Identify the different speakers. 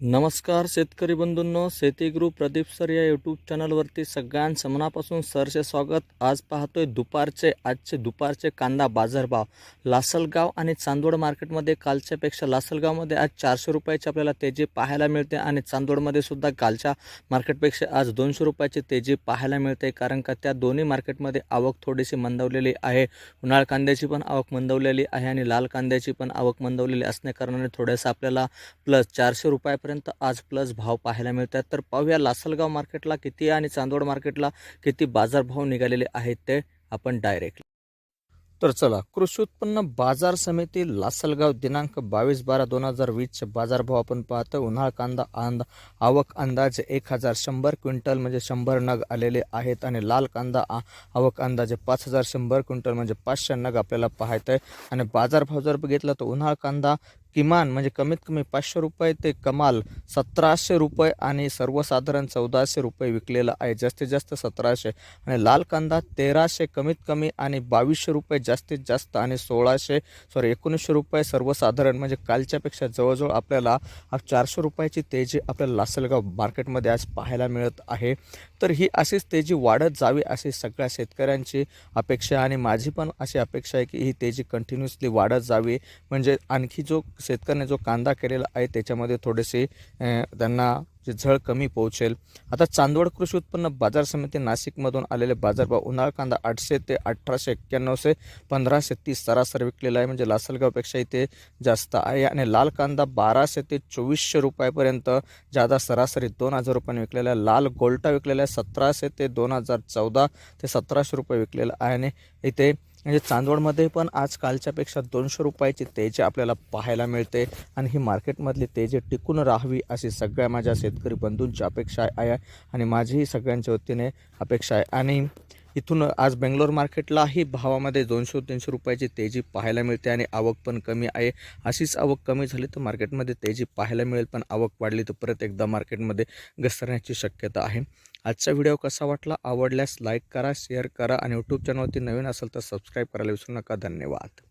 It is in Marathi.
Speaker 1: नमस्कार शेतकरी बंधूंनो शेतीगृह प्रदीप सर या यूट्यूब चॅनलवरती सगळ्यांचं मनापासून सरचे स्वागत. आज पाहतोय दुपारचे आजचे दुपारचे कांदा बाजारभाव. लासलगाव आणि चांदोड मार्केटमध्ये कालच्यापेक्षा लासलगावमध्ये आज चारशे रुपयाची आपल्याला तेजी पाहायला मिळते आणि चांदोडमध्ये सुद्धा कालच्या मार्केटपेक्षा आज दोनशे रुपयाची तेजी पाहायला मिळते कारण का त्या दोन्ही मार्केटमध्ये आवक थोडीशी मंदावलेली आहे. उन्हाळ कांद्याची पण आवक मंदावलेली आहे आणि लाल कांद्याची पण आवक मंदावलेली असण्याकारणाने थोडंसं आपल्याला प्लस चारशे रुपयापर्यंत आज प्लस भाव पाहायला मिळतात तर पाहूया लासलगाव मार्केटला किती आणि चांदवड मार्केटला किती बाजारभाव निघालेले आहेत ते आपण डायरेक्ट तर चला कृषी उत्पन्न बाजार समिती लासलगाव दिनांक बावीस बारा दोन हजार वीसचे बाजारभाव आपण पाहतो. उन्हाळ कांदा अंद आवक अंदाजे एक हजार शंभर क्विंटल म्हणजे शंभर नग आलेले आहेत आणि लाल कांदा आवक अंदाजे पाच हजार शंभर क्विंटल म्हणजे पाचशे नग आपल्याला पाहायचं आहे. आणि बाजारभाव जर बघितला तर उन्हाळ कांदा किमान म्हणजे कमीत कमी पाचशे रुपये ते कमाल सतराशे रुपये आणि सर्वसाधारण चौदाशे रुपये विकलेला आहे. जास्तीत जास्त सतराशे आणि लाल कांदा तेराशे कमीत कमी आणि बावीसशे रुपये जास्तीत जास्त आणि सोळाशे सॉरी एकोणीसशे रुपये सर्वसाधारण म्हणजे कालच्यापेक्षा जवळजवळ आपल्याला चारशे रुपयाची तेजी आपल्याला लासलगाव मार्केटमध्ये आज पाहायला मिळत आहे. तर ही अशीच तेजी वाढत जावी अशी सगळ्या शेतकऱ्यांची अपेक्षा आणि माझी पण अशी अपेक्षा आहे की ही तेजी कंटिन्युअसली वाढत जावी. म्हणजे आणखी जो शेतकऱ्याने जो कांदा केलेला आहे त्याच्यामध्ये थोडेसे त्यांना जे झळ कमी पोहोचेल. आता चांदवड कृषी उत्पन्न बाजार समिती नाशिकमधून आलेले बाजारभाव उन्हाळ कांदा आठशे ते अठराशे एक्क्याण्णवशे पंधराशे तीस सरासरी विकलेला आहे. म्हणजे लासलगावपेक्षा इथे जास्त आहे. आणि लाल कांदा बाराशे ते चोवीसशे रुपयापर्यंत जादा सरासरी दोन हजार रुपयाने विकलेला आहे. लाल गोल्टा विकलेला आहे सतराशे ते दोन हजार चौदा ते सतराशे रुपये विकलेला आहे. आणि इथे म्हणजे चांदवडमध्ये पण आज कालच्यापेक्षा दोनशे रुपयाची तेजी आपल्याला पाहायला मिळते. आणि ही मार्केटमधली तेजी टिकून राहावी अशी सगळ्या माझ्या शेतकरी बंधूंची अपेक्षा आहे आणि माझीही सगळ्यांच्या वतीने अपेक्षा आहे. आणि इथून आज बेंगलोर मार्केटलाही भावामध्ये दोनशे तीनशे रुपयाची तेजी पाहायला मिळते आणि आवक पण कमी आहे. अशीच आवक कमी झाली तर मार्केटमध्ये तेजी पाहायला मिळेल पण आवक वाढली तर परत एकदा मार्केटमध्ये घसरण्याची शक्यता आहे. आजचा व्हिडिओ कसा वाटला? आवडल्यास लाईक करा शेअर करा आणि यूट्यूब चॅनलवरती नवीन असेल तर सबस्क्राईब करायला विसरू नका. धन्यवाद.